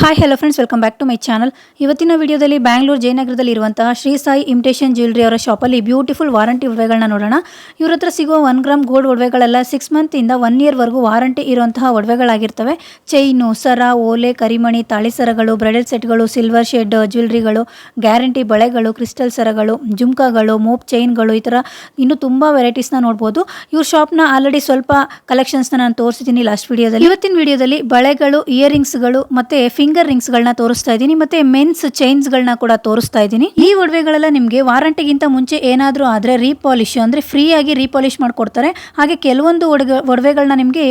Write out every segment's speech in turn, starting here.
Hi hello friends welcome back to my channel ಇವತ್ತಿನ ವಿಡಿಯೋದಲ್ಲಿ ಬ್ಯಾಂಗ್ಳೂರು ಜಯನಗರದಲ್ಲಿ ಇರುವಂತಹ ಶ್ರೀ ಸಾಯಿ ಇಮಿಟೇಷನ್ ಜ್ಯುವೆಲ್ರಿ ಅವರ ಶಾಪಲ್ಲಿ ಬ್ಯೂಟಿಫುಲ್ ವಾರಂಟಿ ಒಡವೆಗಳನ್ನ ನೋಡೋಣ. ಇವ್ರ ಹತ್ರ ಸಿಗುವ ಒನ್ ಗ್ರಾಮ್ ಗೋಲ್ಡ್ ಒಡವೆಗಳೆಲ್ಲ ಸಿಕ್ಸ್ ಮಂತಿಂದ ಒನ್ ಇಯರ್ವರೆಗೂ ವಾರಂಟಿ ಇರುವಂತಹ ಒಡವೆಗಳಾಗಿರ್ತವೆ. ಚೈನು ಸರ, ಓಲೆ, ಕರಿಮಣಿ, ತಾಳಿ ಸರಗಳು ಬ್ರೈಡಲ್ ಸೆಟ್ಗಳು ಸಿಲ್ವರ್ ಶೇಡ್ ಜ್ಯುವೆಲ್ರಿಗಳು ಗ್ಯಾರಂಟಿ ಬಳೆಗಳು ಕ್ರಿಸ್ಟಲ್ ಸರಗಳು, ಜುಮ್ಕಾಗಳು, ಮೋಪ್ ಚೈನ್ಗಳು ಈ ಥರ ಇನ್ನೂ ತುಂಬ ವೆರೈಟೀಸ್ನ ನೋಡ್ಬೋದು. ಇವ್ರ ಶಾಪ್ನ ಆಲ್ರೆಡಿ ಸ್ವಲ್ಪ ಕಲೆಕ್ಷನ್ಸ್ನ ನಾನು ತೋರಿಸಿದ್ದೀನಿ ಲಾಸ್ಟ್ ವಿಡಿಯೋದಲ್ಲಿ. ಇವತ್ತಿನ ವಿಡಿಯೋದಲ್ಲಿ ಬಳೆಗಳು ಇಯರಿಂಗ್ಸ್ಗಳು ಮತ್ತೆ ಫಿಂಗರ್ ರಿಂಗ್ಸ್ಗಳನ್ನ ತೋರಿಸ್ತಾ ಇದ್ದೀನಿ ಮತ್ತೆ ಮೆನ್ಸ್ ಚೈನ್ಸ್ಗಳನ್ನ ಕೂಡ ತೋರಿಸ್ತಾ ಇದ್ದೀನಿ. ಈ ಒಡವೆಗಳೆಲ್ಲ ನಿಮಗೆ ವಾರಂಟಿಗಿಂತ ಮುಂಚೆ ಏನಾದರೂ ಆದರೆ ರೀಪಾಲಿಶ್ ಅಂದರೆ ಫ್ರೀ ಆಗಿ ರೀಪಾಲಿಶ್ ಮಾಡಿಕೊಡ್ತಾರೆ. ಹಾಗೆ ಕೆಲವೊಂದು ಒಡವೆ ಒಡವೆಗಳನ್ನ ನಿಮಗೆ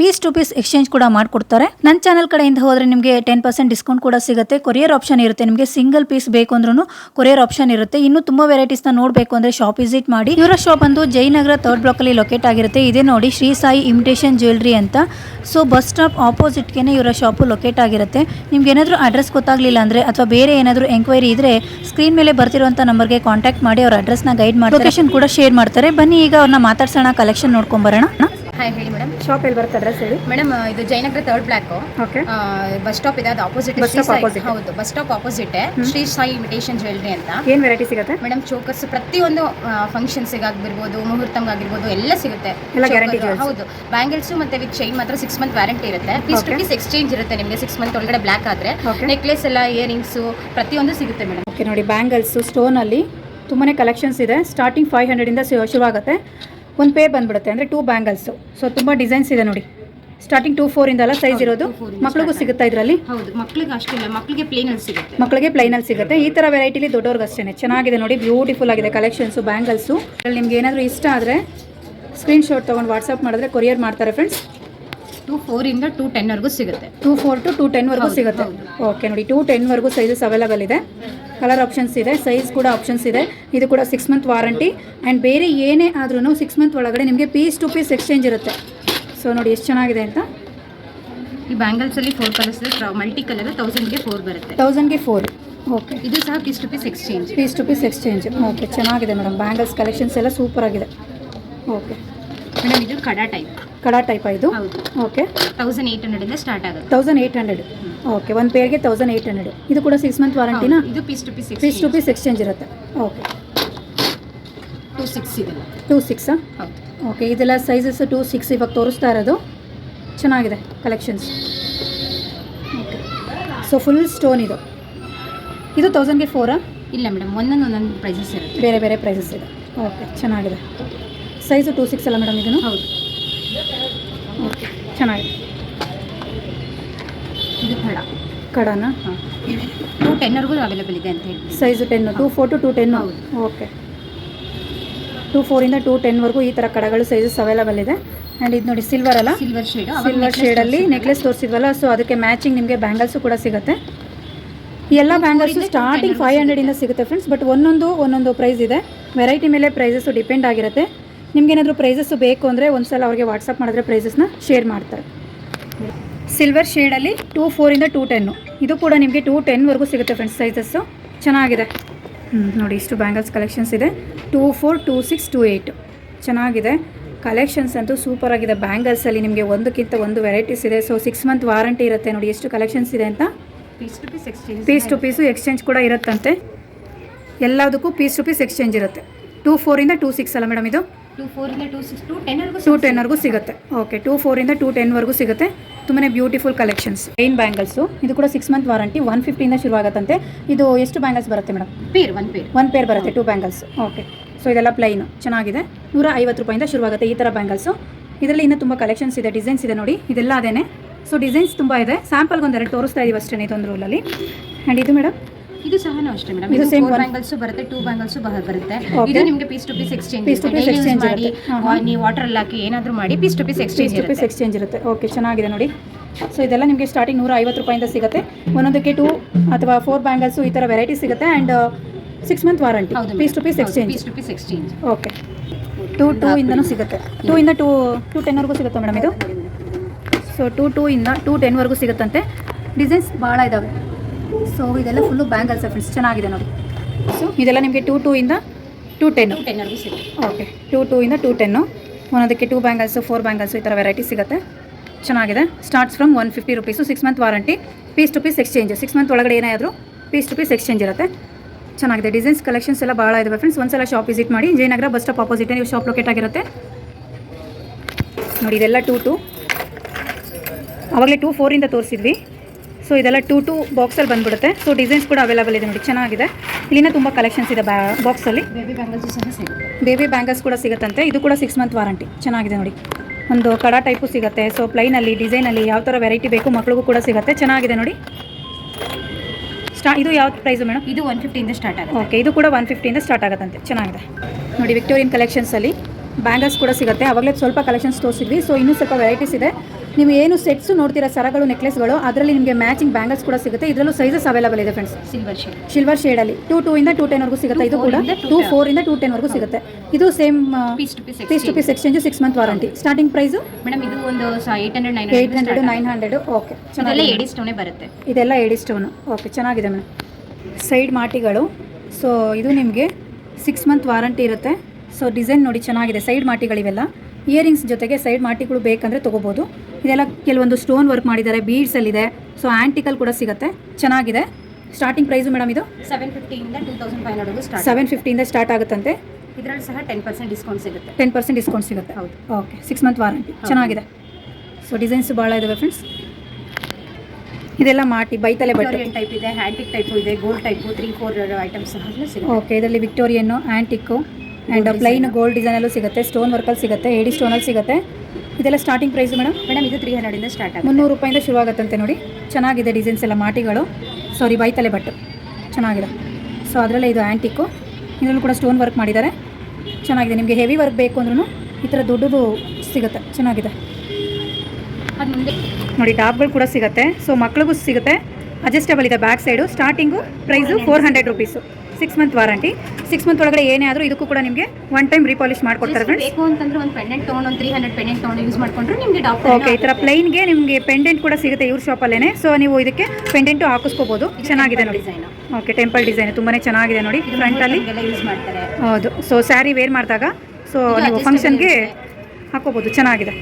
ಪೀಸ್ ಟು ಪೀಸ್ ಎಕ್ಸ್ಚೇಂಜ್ ಕೂಡ ಮಾಡಿಕೊಡ್ತಾರೆ. ನನ್ನ ಚಾನಲ್ ಕಡೆಯಿಂದ ಹೋದರೆ ನಿಮಗೆ ಟೆನ್ ಪರ್ಸೆಂಟ್ ಡಿಸ್ಕೌಂಟ್ ಕೂಡ ಸಿಗುತ್ತೆ. ಕೊರಿಯರ್ ಆಪ್ಷನ್ ಇರುತ್ತೆ. ನಿಮಗೆ ಸಿಂಗಲ್ ಪೀಸ್ ಬೇಕು ಅಂದ್ರೂ ಕೊರಿಯರ್ ಆಪ್ಷನ್ ಇರುತ್ತೆ. ಇನ್ನು ತುಂಬ ವೆರೈಟೀಸ್ನ ನೋಡಬೇಕು ಅಂದರೆ ಶಾಪ್ ವಿಸಿಟ್ ಮಾಡಿ. ಇವರ ಶಾಪ್ ಬಂದು ಜಯನಗರ ಥರ್ಡ್ ಬ್ಲಾಕಲ್ಲಿ ಲೊಕೇಟ್ ಆಗಿರುತ್ತೆ. ಇದೇ ನೋಡಿ ಶ್ರೀ ಸಾಯಿ ಇಮಿಟೇಷನ್ ಜ್ಯುವೆಲ್ರಿ ಅಂತ. ಸೊ ಬಸ್ ಸ್ಟಾಪ್ ಆಪೋಸಿಟ್ಗೆ ಇವರ ಶಾಪು ಲೊಕೇಟ್ ಆಗಿರುತ್ತೆ. ನಿಮ್ಗೆ ಏನಾದರೂ ಅಡ್ರೆಸ್ ಗೊತ್ತಾಗಲಿಲ್ಲ ಅಂದರೆ ಅಥವಾ ಬೇರೆ ಏನಾದರೂ ಎಂಕ್ವೈರಿ ಇದ್ರೆ ಸ್ಕ್ರೀನ್ ಮೇಲೆ ಬರ್ತಿರುವಂಥ ನಂಬರ್ಗೆ ಕಾಂಟ್ಯಾಕ್ಟ್ ಮಾಡಿ ಅವ್ರ ಅಡ್ರೆಸ್ನ ಗೈಡ್ ಮಾಡಿ ಲೊಕೇಶನ್ ಕೂಡ ಶೇರ್ ಮಾಡ್ತಾರೆ. ಬನ್ನಿ, ಈಗ ಅವ್ರನ್ನ ಮಾತಾಡ್ಸೋಣ ಕಲೆಕ್ಷನ್ ನೋಡ್ಕೊಂಬರೋಣ. ಹಾಯ್ ಹೇಳಿ ಮೇಡಮ್ ಶಾಪ್ ಎಲ್ಲಿ ಬರುತ್ತೆ ಅಡ್ರೆಸ್ ಹೇಳಿ? ಮೇಡಮ್ ಇದು Jayanagar third block okay bus stop ಇದೆ ಅದು ಆಪೋಸಿಟ್ ಬಸ್ opposite. ಹೌದು bus stop opposite Shri Sai imitation jewellery ಅಂತ. ಏನು ವೆರೈಟಿ ಸಿಗುತ್ತೆ? ಮೇಡಮ್ ಚೋಕರ್ಸ್ ಪ್ರತಿಯೊಂದು ಫಂಕ್ಷನ್ಸಿಗೆ ಆಗಿರ್ಬೋದು ಎಲ್ಲ ಸಿಗುತ್ತೆ. ಎಲ್ಲ jewels. ಹೌದು. ಬ್ಯಾಂಗಲ್ಸ್ ಮತ್ತೆ ವಿತ್ ಚೈನ್ ಮಾತ್ರ ಸಿಕ್ಸ್ ಮಂತ್ ವ್ಯಾರಂಟಿ ಇರುತ್ತೆ. Piece to. ಪೀಸ್ ಎಕ್ಸ್ಚೇಂಜ್ ಇರುತ್ತೆ ನಿಮಗೆ ಸಿಕ್ಸ್ ಮಂತ್ ಒಳಗಡೆ ಬ್ಲಾಕ್ ಆದ್ರೆ. ನೆಕ್ಲೆಸ್ ಎಲ್ಲ ಇಯರಿಂಗ್ಸು ಪ್ರತಿಯೊಂದು ಸಿಗುತ್ತೆ ಮೇಡಮ್ ಓಕೆ ನೋಡಿ ಬ್ಯಾಂಗಲ್ಸು ಸ್ಟೋನಲ್ಲಿ ತುಂಬಾ ಕಲೆಕ್ಷನ್ಸ್ ಇದೆ. ಸ್ಟಾರ್ಟಿಂಗ್ ಫೈವ್ ಹಂಡ್ರೆಡಿಂದ ಶುರುವಾಗುತ್ತೆ. ಒಂದು ಪೇರ್ ಬಂದ್ಬಿಡುತ್ತೆ ಅಂದರೆ ಟೂ ಬ್ಯಾಂಗಲ್ಸು ಸೊ ತುಂಬ ಡಿಸೈನ್ಸ್ ಇದೆ ನೋಡಿ. ಸ್ಟಾರ್ಟಿಂಗ್ ಟೂ ಫೋರಿಂದ ಎಲ್ಲ ಸೈಜ್ ಇರೋದು. ಮಕ್ಳಿಗೂ ಸಿಗುತ್ತಾ ಇದರಲ್ಲಿ? ಹೌದು ಮಕ್ಳಿಗೆ ಅಷ್ಟಿಲ್ಲ ಮಕ್ಕಳಿಗೆ ಪ್ಲೇನ್ ಅಲ್ಲಿ ಸಿಗುತ್ತೆ. ಮಕ್ಕಳಿಗೆ ಪ್ಲೇನಲ್ಲಿ ಸಿಗುತ್ತೆ. ಈ ಥರ ವೆರೈಟಿಲಿ ದೊಡ್ಡವ್ರಿಗೆ ಅಷ್ಟೇ ಚೆನ್ನಾಗಿದೆ ನೋಡಿ ಬ್ಯೂಟಿಫುಲ್ ಆಗಿದೆ ಕಲೆಕ್ಷನ್ಸು ಬ್ಯಾಂಗಲ್ಸು ಅದ್ರಲ್ಲಿ ನಿಮ್ಗೆ ಏನಾದರೂ ಇಷ್ಟ ಆದರೆ ಸ್ಕ್ರೀನ್ಶಾಟ್ ತೊಗೊಂಡು ವಾಟ್ಸಪ್ ಮಾಡಿದ್ರೆ ಕೊರಿಯರ್ ಮಾಡ್ತಾರೆ ಫ್ರೆಂಡ್ಸ್ ಟೂ ಫೋರ್ ಇಂದ ಟೂ ಟೆನ್ವರೆಗೂ ಸಿಗುತ್ತೆ. ಟೂ ಫೋರ್ ಟು ಟೂ ಟೆನ್ವರೆಗೂ ಸಿಗುತ್ತೆ. ಓಕೆ ನೋಡಿ ಟೂ ಟೆನ್ವರೆಗೂ ಸೈಜಸ್ ಅವೈಲಬಲ್ ಇದೆ. ಕಲರ್ ಆಪ್ಷನ್ಸ್ ಇದೆ ಸೈಜ್ ಕೂಡ ಆಪ್ಷನ್ಸ್ ಇದೆ. ಇದು ಕೂಡ ಸಿಕ್ಸ್ ಮಂತ್ ವಾರಂಟಿ ಆ್ಯಂಡ್ ಬೇರೆ ಏನೇ ಆದ್ರೂ ಸಿಕ್ಸ್ ಮಂತ್ ಒಳಗಡೆ ನಿಮಗೆ ಪೀಸ್ ಟು ಪೀಸ್ ಎಕ್ಸ್ಚೇಂಜ್ ಇರುತ್ತೆ. ಸೊ ನೋಡಿ ಎಷ್ಟು ಚೆನ್ನಾಗಿದೆ ಅಂತ. ಈ ಬ್ಯಾಂಗಲ್ಸಲ್ಲಿ ಫೋರ್ ಕಲರ್ಸ್ ಮಲ್ಟಿ ಕಲರ್ ತೌಸಂಡ್ಗೆ ಫೋರ್ ಬರುತ್ತೆ. ತೌಸಂಡ್ಗೆ ಫೋರ್ ಓಕೆ ಇದು ಸಹ piece to piece exchange piece to piece exchange okay ಚೆನ್ನಾಗಿದೆ ಮೇಡಮ್ ಬ್ಯಾಂಗಲ್ಸ್ ಕಲೆಕ್ಷನ್ಸ್ ಎಲ್ಲ ಸೂಪರ್ ಆಗಿದೆ. ಓಕೆ ಮೇಡಮ್ ಇದು ಕಡಾ ಟೈಪ್ ಕಡಾ ಟೈಪ್ ಇದು? ಹೌದು. ಓಕೆ ತೌಸಂಡ್ ಏಯ್ಟ್ ಹಂಡ್ರೆಡ್ ಇಂದ ಸ್ಟಾರ್ಟ್ ಆಗುತ್ತೆ. ತೌಸಂಡ್ ಏಯ್ಟ್ ಹಂಡ್ರೆಡ್ ಓಕೆ ಒಂದು ಪೇರ್ಗೆ ತೌಸಂಡ್ ಏಯ್ಟ್ ಹಂಡ್ರೆಡ್ ಇದು ಕೂಡ ಸಿಕ್ಸ್ ಮಂತ್ ವಾರಂಟಿನಾ ಇದು piece to piece piece to piece exchange ಇರುತ್ತೆ. ಓಕೆ ಟೂ ಸಿಕ್ಸ್ ಇದೆ ಟೂ ಸಿಕ್ಸಾ ಹೌದು. ಓಕೆ ಇದೆಲ್ಲ ಸೈಜಸ್ ಟೂ ಸಿಕ್ಸ್ ಇವಾಗ ತೋರಿಸ್ತಾ ಇರೋದು. ಚೆನ್ನಾಗಿದೆ collections okay so full stone ಇದು. ಇದು ತೌಸಂಡ್ಗೆ ಫೋರಾ ಇಲ್ಲ ಮೇಡಮ್ ಒಂದೊಂದು ಒಂದೊಂದು ಪ್ರೈಸಸ್ ಇರುತ್ತೆ. ಬೇರೆ ಬೇರೆ ಪ್ರೈಸಸ್ ಇದೆ. ಓಕೆ ಚೆನ್ನಾಗಿದೆ. ಸೈಜು ಟೂ ಸಿಕ್ಸ್ ಅಲ್ಲ ಮೇಡಮ್ ಇದನ್ನು? ಹೌದು. ಓಕೆ ಚೆನ್ನಾಗಿದೆ. ಇದು ಕಡ. ಕಡನ? ಹಾಂ. ಟೂ ಟೆನ್ವರೆಗೂ ಅವೈಲೇಬಲ್ ಇದೆ ಅಂತ ಹೇಳಿ. Size ten two four to two ಹೌದು. ಓಕೆ ಟೂ ಫೋರಿಂದ ಟೂ ಟೆನ್ವರೆಗೂ ಈ ಥರ ಕಡಗಳು ಸೈಜಸ್ ಅವೈಲೇಬಲ್ ಇದೆ. ಆ್ಯಂಡ್ ಇದು ನೋಡಿ ಸಿಲ್ವರ್ ಅಲ್ಲ? ಸಿಲ್ವರ್ ಶೇಡ್ ಸಿಲ್ವರ್ ಶೇಡಲ್ಲಿ ನೆಕ್ಲೆಸ್ ತೋರಿಸಿದ್ವಲ್ಲ ಸೊ ಅದಕ್ಕೆ ಮ್ಯಾಚಿಂಗ್ ನಿಮಗೆ ಬ್ಯಾಂಗಲ್ಸು ಕೂಡ ಸಿಗುತ್ತೆ. ಎಲ್ಲ ಬ್ಯಾಂಗಲ್ಸು ಸ್ಟಾರ್ಟಿಂಗ್ ಫೈವ್ ಹಂಡ್ರೆಡಿಂದ ಸಿಗುತ್ತೆ. ಫ್ರೆಂಡ್ಸ್ ಬಟ್ ಒಂದೊಂದು ಒಂದೊಂದು ಪ್ರೈಸ್ ಇದೆ. ವೆರೈಟಿ ಮೇಲೆ ಪ್ರೈಸಸ್ಸು ಡಿಪೆಂಡ್ ಆಗಿರುತ್ತೆ. ನಿಮ್ಗೇನಾದರೂ ಪ್ರೈಸಸ್ಸು ಬೇಕು ಅಂದರೆ ಒಂದು ಸಲ ಅವ್ರಿಗೆ ವಾಟ್ಸಪ್ ಮಾಡಿದ್ರೆ ಪ್ರೈಸಸ್ನ ಶೇರ್ ಮಾಡ್ತಾರೆ. ಸಿಲ್ವರ್ ಶೇಡಲ್ಲಿ ಟೂ ಫೋರಿಂದ ಟೂ ಟೆನ್ನು ಇದು ಕೂಡ ನಿಮಗೆ ಟೂ ಟೆನ್ವರೆಗೂ ಸಿಗುತ್ತೆ ಫ್ರೆಂಡ್ಸ್ ಸೈಜಸ್ಸು ಚೆನ್ನಾಗಿದೆ. ಹ್ಞೂ ನೋಡಿ ಇಷ್ಟು ಬ್ಯಾಂಗಲ್ಸ್ ಕಲೆಕ್ಷನ್ಸ್ ಇದೆ. Two four two six two eight ಚೆನ್ನಾಗಿದೆ. ಕಲೆಕ್ಷನ್ಸ್ ಅಂತೂ ಸೂಪರ್ ಆಗಿದೆ. ಬ್ಯಾಂಗಲ್ಸಲ್ಲಿ ನಿಮಗೆ ಒಂದಕ್ಕಿಂತ ಒಂದು ವೆರೈಟೀಸ್ ಇದೆ. ಸೊ ಸಿಕ್ಸ್ ಮಂತ್ ವಾರಂಟಿ ಇರುತ್ತೆ ನೋಡಿ ಎಷ್ಟು ಕಲೆಕ್ಷನ್ಸ್ ಇದೆ ಅಂತ. Piece to piece exchange piece to piece exchange ಕೂಡ ಇರುತ್ತಂತೆ. ಎಲ್ಲದಕ್ಕೂ ಪೀಸ್ ಟು ಪೀಸ್ ಎಕ್ಸ್ಚೇಂಜ್ ಇರುತ್ತೆ. ಟೂ ಫೋರಿಂದ ಟೂ ಸಿಕ್ಸ್ ಅಲ್ಲ ಮೇಡಮ್ ಇದು? ಟೂ ಫೋರಿಂದ ಟೂ ಸಿಕ್ಸ್ ಟೂ ಟೆನ್ವರೆಗೂ ಟೂ ಟೆನ್ವರೆಗೂ ಸಿಗುತ್ತೆ. ಓಕೆ ಟೂ ಫೋರಿಂದ ಟೂ ಟೆನ್ವರೆಗೂ ಸಿಗುತ್ತೆ. ತುಂಬಾ ಬ್ಯೂಟಿಫುಲ್ ಕಲೆಕ್ಷನ್ಸ್ ಏನ್ ಬ್ಯಾಂಗಲ್ಸು ಇದು ಕೂಡ ಸಿಕ್ಸ್ ಮಂತ್ ವಾರಂಟಿ ಒನ್ ಫಿಫ್ಟಿಯಿಂದ ಶುರುವಾಗುತ್ತಂತೆ. ಇದು ಎಷ್ಟು ಬ್ಯಾಂಗಲ್ಸ್ ಬರುತ್ತೆ madam? Pair one pair one pair ಬರುತ್ತೆ ಟೂ ಬ್ಯಾಂಗಲ್ಸ್ ಓಕೆ ಸೊ ಇದೆಲ್ಲ ಪ್ಲೈನು ಚೆನ್ನಾಗಿದೆ. ನೂರ ಐವತ್ತು ರೂಪಾಯಿಂದ ಶುರುವಾಗುತ್ತೆ ಈ ಥರ ಬ್ಯಾಂಗಲ್ಸು ಇದರಲ್ಲಿ ಇನ್ನೂ ತುಂಬ ಕಲೆಕ್ಷನ್ಸ್ ಇದೆ ಡಿಸೈನ್ಸ್ ಇದೆ ನೋಡಿ. ಇದೆಲ್ಲ ಅದೇ ಸೊ ಡಿಸೈನ್ಸ್ ತುಂಬ ಇದೆ. ಸ್ಯಾಂಪಲ್ಗೆ ಒಂದೆರಡು ತೋರಿಸ್ತಾ ಇದೀವಿ ಅಷ್ಟೇ ಇದೊಂದು ರೂಲಲ್ಲಿ ಆ್ಯಂಡ್ ಇದು ಮೇಡಮ್? ಇದು ಸಹ ಅಷ್ಟೇ ಮೇಡಮ್ ಇದು one. ಬ್ಯಾಂಗಲ್ಸ್ ಬರುತ್ತೆ ಟೂ ಬ್ಯಾಂಗಲ್ಸ್ ಬರುತ್ತೆ. ಇದು ನಿಮಗೆ piece to piece exchange piece to piece exchange ಮಾಡಿ ಹಾ. ನೀವು ವಾಟರ್ ಅಲ್ಲಿ ಹಾಕಿ ಏನಾದರೂ ಮಾಡಿ piece to piece piece exchange to piece exchange ಇರುತ್ತೆ. ಓಕೆ ಚೆನ್ನಾಗಿದೆ ನೋಡಿ. ಸೊ ಇದೆಲ್ಲ ನಿಮಗೆ ಸ್ಟಾರ್ಟಿಂಗ್ ನೂರ ಐವತ್ತು ರೂಪಾಯಿಂದ ಸಿಗುತ್ತೆ. ಒಂದೊಂದಕ್ಕೆ ಟೂ ಅಥವಾ ಫೋರ್ ಬ್ಯಾಂಗಲ್ಸ್ ಈ ಥರ ವೆರೈಟಿ ಸಿಗುತ್ತೆ and six month warranty piece to piece exchange piece to piece exchange okay two two ಇಂದನೂ ಸಿಗುತ್ತೆ. ಟೂ ಇಂದ ಟೂ ಟೂ ಟೆನ್ವರೆಗೂ ಸಿಗುತ್ತೆ ಮೇಡಮ್ ಇದು? ಸೊ ಟೂ ಟೂ ಇಂದ ಟೂ ಟೆನ್ವರೆಗೂ ಸಿಗುತ್ತಂತೆ. ಡಿಸೈನ್ಸ್ ಭಾಳ ಇದ್ದಾವೆ ಸೊ ಇದೆಲ್ಲ ಫುಲ್ಲು ಬ್ಯಾಂಗಲ್ಸ್ ಫ್ರೆಂಡ್ಸ್ ಚೆನ್ನಾಗಿದೆ ನೋಡಿ. ಸೊ ಇದೆಲ್ಲ ನಿಮಗೆ ಟೂ ಟೂ ಇಂದ ಟೂ ಟೆನ್ ಟೆನ್ವರೆಗೂ ಸಿಗುತ್ತೆ. ಓಕೆ ಟೂ ಟೂ ಇಂದ ಟೂ ಟೆನ್ನು ಒಂದೊಂದಕ್ಕೆ ಟೂ ಬ್ಯಾಂಗಲ್ಸು ಫೋರ್ ಬ್ಯಾಂಗಲ್ಸು ಈ ಥರ ವೆರೈಟಿ ಸಿಗುತ್ತೆ. ಚೆನ್ನಾಗಿದೆ. Starts from one fifty rupees six month warranty piece to piece exchange six month ಒಳಗಡೆ ಏನಾದರೂ ಆದರೂ ಪೀಸ್ ಟು ಪೀಸ್ ಎಕ್ಸ್ಚೇಂಜ್ ಇರುತ್ತೆ. ಚೆನ್ನಾಗಿದೆ. ಡಿಸೈನ್ಸ್ ಕಲೆಕ್ಷನ್ಸ್ ಎಲ್ಲ ಭಾಳ ಇದಾವೆ ಫ್ರೆಂಡ್ಸ್ ಒಂದ್ಸಲ ಶಾಪ್ ವಿಸಿಟ್ ಮಾಡಿ ಜಯನಗರ ಬಸ್ ಸ್ಟಾಪ್ ಆಪೋಸಿಟ್ ನೀವು ಶಾಪ್ ಲೊಕೇಟ್ ಆಗಿರುತ್ತೆ. ನೋಡಿ ಇದೆಲ್ಲ ಟೂ ಟು ಆವಾಗಲೇ ಟೂ ಫೋರಿಂದ ತೋರಿಸಿದ್ವಿ. ಸೊ ಇದೆಲ್ಲ ಟೂ ಟೂ ಬಾಕ್ಸಲ್ಲಿ ಬಂದ್ಬಿಡುತ್ತೆ. ಸೊ ಡಿಸೈನ್ಸ್ ಕೂಡ ಅವೈಲೇಬಲ್ ಇದೆ ನೋಡಿ ಚೆನ್ನಾಗಿದೆ. ಇಲ್ಲಿನ ತುಂಬ ಕಲೆಕ್ಷನ್ಸ್ ಇದೆ ಬ್ಯಾ ಬಾಕ್ಸಲ್ಲಿ ಬೇಬಿ ಬ್ಯಾಂಗಲ್ಸ್ ಸಹ ಸಿಗುತ್ತೆ. ಬೇಬಿ ಬ್ಯಾಂಗಲ್ಸ್ ಕೂಡ ಸಿಗುತ್ತಂತೆ. ಇದು ಕೂಡ ಸಿಕ್ಸ್ ಮಂತ್ ವಾರಂಟಿ ಚೆನ್ನಾಗಿದೆ ನೋಡಿ. ಒಂದು ಕಡ ಟೈಪು ಸಿಗುತ್ತೆ. ಸೊ ಪ್ಲೈನಲ್ಲಿ ಡಿಸೈನಲ್ಲಿ ಯಾವ ಥರ ವೆರೈಟಿ ಬೇಕು ಮಕ್ಳಿಗೂ ಕೂಡ ಸಿಗುತ್ತೆ. ಚೆನ್ನಾಗಿದೆ ನೋಡಿ. ಸ್ಟಾ ಇದು ಯಾವ ಪ್ರೈಸು ಮೇಡಮ್ ಇದು ಒನ್ ಫಿಫ್ಟಿಯಿಂದ ಸ್ಟಾರ್ಟ್ ಆಗುತ್ತೆ. ಓಕೆ ಇದು ಕೂಡ ಒನ್ ಫಿಫ್ಟಿಯಿಂದ ಸ್ಟಾರ್ಟ್ ಆಗುತ್ತಂತೆ. ಚೆನ್ನಾಗಿದೆ. ನೋಡಿ ವಿಕ್ಟೋರಿಯನ್ ಕಲೆಕ್ಷನ್ಸಲ್ಲಿ ಬ್ಯಾಂಗಲ್ಸ್ ಕೂಡ ಸಿಗುತ್ತೆ. ಆವಾಗಲೇ ಸ್ವಲ್ಪ ಕಲೆಕ್ಷನ್ಸ್ ತೋರಿಸಿದ್ವಿ. ಸೊ ಇನ್ನೂ ಸ್ವಲ್ಪ ವೆರೈಟೀಸ್ ಇದೆ. ನೀವು ಏನು ಸೆಟ್ಸು ನೋಡ್ತೀರಾ ಸರಗಳು ನೆಕ್ಲೆಸ್ಗಳು ಅದರಲ್ಲಿ ನಿಮಗೆ ಮ್ಯಾಚಿಂಗ್ ಬ್ಯಾಂಗಲ್ಸ್ ಕೂಡ ಸಿಗುತ್ತೆ. ಇದರಲ್ಲೂ ಸೈಜಸ್ ಅವೈಲೇಬಲ್ ಇದೆ ಫ್ರೆಂಡ್ಸ್ ಸಿಲ್ವರ್ ಶೇಡ್ ಸಿಲ್ವರ್ ಶೇಡಲ್ಲಿ ಟೂ ಟೂ ಇಂದ ಟೂ ಟೆನ್ ವರೆಗೂ ಸಿಗುತ್ತೆ. ಇದು ಕೂಡ ಟೂ ಫೋರ್ ಇಂದ 2 ಟೂ ಟೆನ್ ವರ್ಗೂ ಸಿಗುತ್ತೆ. ಇದು same piece to piece piece to piece exchange six month warranty starting price madam ಇದು ಒಂದು eight hundred nine eight hundred nine hundred okay ಇದೆಲ್ಲ ಎಡಿ ಏಡಿ ಸ್ಟೋನೇ ಬರುತ್ತೆ. ಇದೆಲ್ಲ ಎಡಿ ಸ್ಟೋನು ಓಕೆ ಚೆನ್ನಾಗಿದೆ ಮೇಡಮ್ ಸೈಡ್ ಮಾಟಿಗಳು. ಸೊ ಇದು ನಿಮಗೆ ಸಿಕ್ಸ್ ಮಂತ್ ವಾರಂಟಿ ಇರುತ್ತೆ. ಸೊ ಡಿಸೈನ್ ನೋಡಿ ಚೆನ್ನಾಗಿದೆ. ಸೈಡ್ ಮಾಟಿಗಳಿವೆಲ್ಲ. ಇಯರಿಂಗ್ಸ್ ಜೊತೆಗೆ ಸೈಡ್ ಮಾಟಿಗಳು ಬೇಕಂದರೆ ತೊಗೋಬೋದು. ಇದೆಲ್ಲ ಕೆಲವೊಂದು ಸ್ಟೋನ್ ವರ್ಕ್ ಮಾಡಿದ್ದಾರೆ ಬೀಡ್ಸಲ್ಲಿದೆ ಸೊ ಆ್ಯಂಟಿಕಲ್ ಕೂಡ ಸಿಗುತ್ತೆ. ಚೆನ್ನಾಗಿದೆ. ಸ್ಟಾರ್ಟಿಂಗ್ ಪ್ರೈಸು ಮೇಡಮ್ ಇದು? ಸೆವೆನ್ ಫಿಫ್ಟಿಯಿಂದ ಟೂ ತೌಸಂಡ್ ಫೈವ್ ಹಂಡ್ರೆಡ್ಗೂ ಸ್ಟಾರ್ಟ್ ಸೆವೆನ್ ಫಿಫ್ಟಿಯಿಂದ ಸ್ಟಾರ್ಟ್ ಆಗುತ್ತಂತೆ. ಇದರಲ್ಲಿ ಸಹ ಟೆನ್ ಪರ್ಸೆಂಟ್ ಡಿಸ್ಕೌಂಟ್ ಸಿಗುತ್ತೆ. ಟೆನ್ ಪರ್ಸೆಂಟ್ ಡಿಸ್ಕೌಂಟ್ ಸಿಗುತ್ತೆ. ಹೌದು. ಓಕೆ ಸಿಕ್ಸ್ ಮಂತ್ ವಾರಂಟಿ ಚೆನ್ನಾಗಿದೆ. ಸೊ ಡಿಸೈನ್ಸ್ ಭಾಳ ಇದಾವೆ ಫ್ರೆಂಡ್ಸ್ ಇದೆಲ್ಲ ಮಾಟಿ ಬೈತಲೆ ಬಟ್ಟೆ. ಟೈಪ್ ಇದೆ ಹ್ಯಾಂಟಿಕ್ ಟೈಪು ಇದೆ gold type three four items okay ಇದರಲ್ಲಿ Victorian antique and plain gold ಡಿಸೈನಲ್ಲೂ ಸಿಗುತ್ತೆ ಸ್ಟೋನ್ ವರ್ಕಲ್ಲಿ ಸಿಗುತ್ತೆ ಏಡಿ ಸ್ಟೋನಲ್ಲಿ ಸಿಗುತ್ತೆ. ಇದೆಲ್ಲ ಸ್ಟಾರ್ಟಿಂಗ್ ಪ್ರೈಸ್ ಮೇಡಮ್ ಮೇಡಮ್ ಇದು ತ್ರೀ ಹಂಡ್ರೆಡಿಂದ ಸ್ಟಾರ್ಟ್ ಆಗುತ್ತೆ. ಮುನ್ನೂರು ರೂಪಾಯಿಂದ ಶುರುವಾಗುತ್ತಂತೆ ನೋಡಿ. ಚೆನ್ನಾಗಿದೆ ಡಿಸೈನ್ಸ್ ಎಲ್ಲ ಮಾಟಿಗಳು. ಸಾರಿ ಬೈತಲೆ ಬಟ್ಟು ಚೆನ್ನಾಗಿದೆ. ಸೊ ಅದರಲ್ಲೇ ಇದು ಆ್ಯಂಟಿಕ್ಕು ಇದರಲ್ಲೂ ಕೂಡ ಸ್ಟೋನ್ ವರ್ಕ್ ಮಾಡಿದ್ದಾರೆ. ಚೆನ್ನಾಗಿದೆ. ನಿಮಗೆ ಹೆವಿ ವರ್ಕ್ ಬೇಕು ಅಂದ್ರೂ ಈ ಥರ ದೊಡ್ಡದು ಸಿಗುತ್ತೆ. ಚೆನ್ನಾಗಿದೆ. ಅದು ಮುಂದೆ. ನೋಡಿ ಟಾಪ್ಗಳು ಕೂಡ ಸಿಗುತ್ತೆ. ಸೊ ಮಕ್ಳಿಗೂ ಸಿಗುತ್ತೆ. ಅಡ್ಜಸ್ಟಬಲ್ ಇದೆ back side starting price four hundred rupees six month warranty six month ಒಳಗಡೆ ಏನೇ ಆದರೂ ಇದಕ್ಕೂ ಕೂಡ ನಿಮಗೆ ಒನ್ ಟೈಮ್ ರಿಪಾಲಿಶ್ ಮಾಡ್ಕೊಡ್ತಾರೆ ಫ್ರೆಂಡ್ಸ್ ಬೇಕು ಅಂತಂದ್ರೆ ಒಂದು ಪೆಂಡೆಂಟ್ ತೊಗೊಂಡು ಒಂದು ತ್ರೀ ಹಂಡ್ರೆಡ್ ಪೆಂಡೆಂಟ್ ತೊಗೊಂಡು ಯೂಸ್ ಮಾಡ್ಕೊಂಡ್ರೆ ನಿಮಗೆ ಡಾಕ್ಟರ್ ಓಕೆ ಈ ಥರ ಪ್ಲೈನ್ಗೆ ನಿಮಗೆ ಪೆಂಡೆಂಟ್ ಕೂಡ ಸಿಗುತ್ತೆ ಇವ್ರ ಶಾಪಲ್ಲೇ ಸೊ ನೀವು ಇದಕ್ಕೆ ಪೆಂಡೆಂಟು ಹಾಕಿಸ್ಕೋಬೋದು. ಚೆನ್ನಾಗಿದೆ ನೋಡಿ. ಡಿಸೈನ್ ಓಕೆ ಟೆಂಪಲ್ ಡಿಸೈನ್ ತುಂಬಾ ಚೆನ್ನಾಗಿದೆ ನೋಡಿ ಫ್ರಂಟಲ್ಲಿ ಯೂಸ್ ಮಾಡ್ತಾರೆ. ಹೌದು. ಸೊ ಸ್ಯಾರಿ ವೇರ್ ಮಾಡಿದಾಗ ಸೊ ನೀವು ಫಂಕ್ಷನ್ಗೆ. ಹಾಕೋಬೋದು. ಚೆನ್ನಾಗಿದೆ.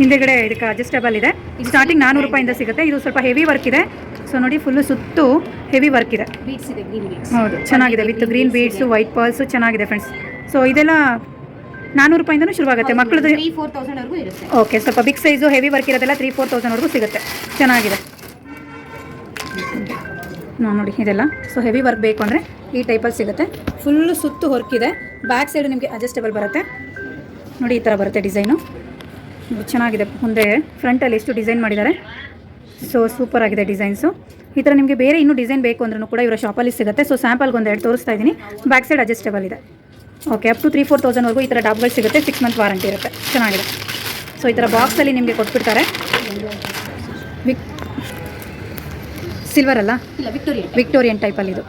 ಹಿಂದೆಗಡೆ ಇದಕ್ಕೆ ಅಡ್ಜಸ್ಟೇಬಲ್ ಇದೆ. ಸ್ಟಾರ್ಟಿಂಗ್ ನಾನ್ನೂರು ರೂಪಾಯಿಂದ ಸಿಗುತ್ತೆ. ಇದು ಸ್ವಲ್ಪ ಹೆವಿ ವರ್ಕ್ ಇದೆ. ಸೊ ನೋಡಿ ಫುಲ್ಲು ಸುತ್ತು ಹೆವಿ ವರ್ಕ್ ಇದೆ. ಇದೆ ಹೌದು ಚೆನ್ನಾಗಿದೆ with green beads white pearls ಚೆನ್ನಾಗಿದೆ ಫ್ರೆಂಡ್ಸ್ ಸೊ ಇದೆಲ್ಲ ನಾನ್ನೂರು ರೂಪಾಯಿಂದನೂ ಶುರುವಾಗುತ್ತೆ ಮಕ್ಕಳದು ತ್ರೀ ಫೋರ್ ತೌಸಂಡ್ವರೆಗೂ ಇರುತ್ತೆ. ಓಕೆ ಸ್ವಲ್ಪ ಬಿಗ್ ಸೈಜು ಹೆವಿ ವರ್ಕ್ ಇರೋದೆಲ್ಲ ತ್ರೀ ಫೋರ್ ತೌಸಂಡ್ವರೆಗೂ ಸಿಗುತ್ತೆ. ಚೆನ್ನಾಗಿದೆ. ನಾ ನೋಡಿ ಇದೆಲ್ಲ. ಸೊ ಹೆವಿ ವರ್ಕ್ ಬೇಕು ಅಂದರೆ ಈ ಟೈಪಲ್ಲಿ ಸಿಗುತ್ತೆ. ಫುಲ್ಲು ಸುತ್ತು ಹೊರ್ಕಿದೆ ಬ್ಯಾಕ್ ಸೈಡು ನಿಮಗೆ ಅಡ್ಜಸ್ಟೇಬಲ್ ಬರುತ್ತೆ. ನೋಡಿ ಈ ಥರ ಬರುತ್ತೆ ಡಿಸೈನು ಚೆನ್ನಾಗಿದೆ. ಮುಂದೆ ಫ್ರಂಟಲ್ಲಿ ಎಷ್ಟು ಡಿಸೈನ್ ಮಾಡಿದ್ದಾರೆ? ಸೊ ಸೂಪರ್ ಆಗಿದೆ ಡಿಸೈನ್ಸು ಈ ಥರ ನಿಮಗೆ ಬೇರೆ ಇನ್ನೂ ಡಿಸೈನ್ ಬೇಕು ಅಂದ್ರೂ ಕೂಡ ಇವರ ಶಾಪಲ್ಲಿ ಸಿಗುತ್ತೆ. ಸೊ ಸ್ಯಾಂಪಲ್ಗೆ ಒಂದು ಎರಡು ತೋರಿಸ್ತಾ ಇದ್ದೀನಿ. ಬ್ಯಾಕ್ ಸೈಡ್ ಅಡ್ಜಸ್ಟೇಬಲ್ ಇದೆ. Okay up to three four ತೌಸಂಡ್ವರೆಗೂ ಈ ಥರ ಡಬ್ಗಳು ಸಿಗುತ್ತೆ. ಸಿಕ್ಸ್ ಮಂತ್ ವಾರಂಟಿ ಇರುತ್ತೆ. ಚೆನ್ನಾಗಿದೆ. ಸೊ ಈ ಥರ ಬಾಕ್ಸಲ್ಲಿ ನಿಮಗೆ ಕೊಟ್ಬಿಡ್ತಾರೆ. ವಿಕ್ ಸಿಲ್ವರ್ ಅಲ್ಲ? ಇಲ್ಲ ವಿಕ್ಟೋರಿಯನ್ ವಿಕ್ಟೋರಿಯನ್ ಟೈಪಲ್ಲಿ ಇದು.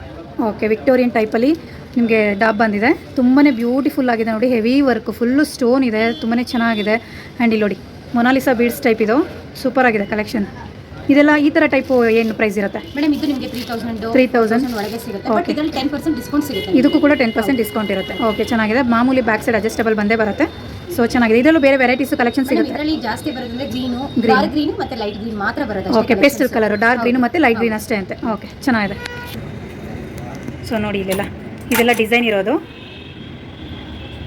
ಓಕೆ ವಿಕ್ಟೋರಿಯನ್ ಟೈಪಲ್ಲಿ ನಿಮಗೆ ಡಾಬ್ ಬಂದಿದೆ. ತುಂಬಾ ಬ್ಯೂಟಿಫುಲ್ ಆಗಿದೆ ನೋಡಿ. ಹೆವಿ ವರ್ಕ್ ಫುಲ್ಲು ಸ್ಟೋನ್ ಇದೆ. ತುಂಬಾ ಚೆನ್ನಾಗಿದೆ. ಆ್ಯಂಡ್ ಇಲ್ಲಿ ನೋಡಿ ಮೊನಾಲಿಸಾ ಬೀಡ್ಸ್ ಟೈಪ್ ಇದು. ಸೂಪರ್ ಆಗಿದೆ ಕಲೆಕ್ಷನ್ ಇದೆಲ್ಲ ಈ ಥರ ಟೈಪ್ ಏನು ಪ್ರೈಸ್ ಇರುತ್ತೆ? ಮೇಡಮ್ ಇದು ನಿಮಗೆ ತ್ರೀ ತೌಸಂಡ್ 3000 ಒಳಗೆ ಸಿಗುತ್ತೆ. But Okay. ಇದರಲ್ಲಿ ಟೆನ್ ಪರ್ಸೆಂಟ್ ಡಿಸ್ಕೌಂಟ್ ಸಿಗುತ್ತೆ. ಇದಕ್ಕೂ ಕೂಡ ಟೆನ್ ಪರ್ಸೆಂಟ್ ಡಿಸ್ಕೌಂಟ್ ಇರುತ್ತೆ. ಓಕೆ ಚೆನ್ನಾಗಿದೆ. ಮಾಮೂಲಿ ಬ್ಯಾಕ್ ಸೈಡ್ ಅಡ್ಜಸ್ಟಬಲ್ ಬಂದೇ ಬರುತ್ತೆ. ಸೊ ಚೆನ್ನಾಗಿದೆ. ಇದರಲ್ಲೂ ಬೇರೆ ವೆರೈಟೀಸ್ ಕಲೆಕ್ಷನ್ ಮೇಡಮ್ ಸಿಗುತ್ತೆ. ಇದರಲ್ಲಿ ಜಾಸ್ತಿ ಬರೋದಂದ್ರೆ ಗ್ರೀನು. ಡಾರ್ಕ್ ಗ್ರೀನ್ ಮತ್ತೆ ಲೈಟ್ ಗ್ರೀನ್ ಮಾತ್ರ ಬರೋದು okay pastel colour dark green ಮತ್ತು ಲೈಟ್ ಗ್ರೀನ್ ಅಷ್ಟೇ ಅಂತೆ. ಓಕೆ ಚೆನ್ನಾಗಿದೆ. ಸೊ ನೋಡಿ ಇಲ್ಲೆಲ್ಲ. ಇದೆಲ್ಲ ಡಿಸೈನ್ ಇರೋದು.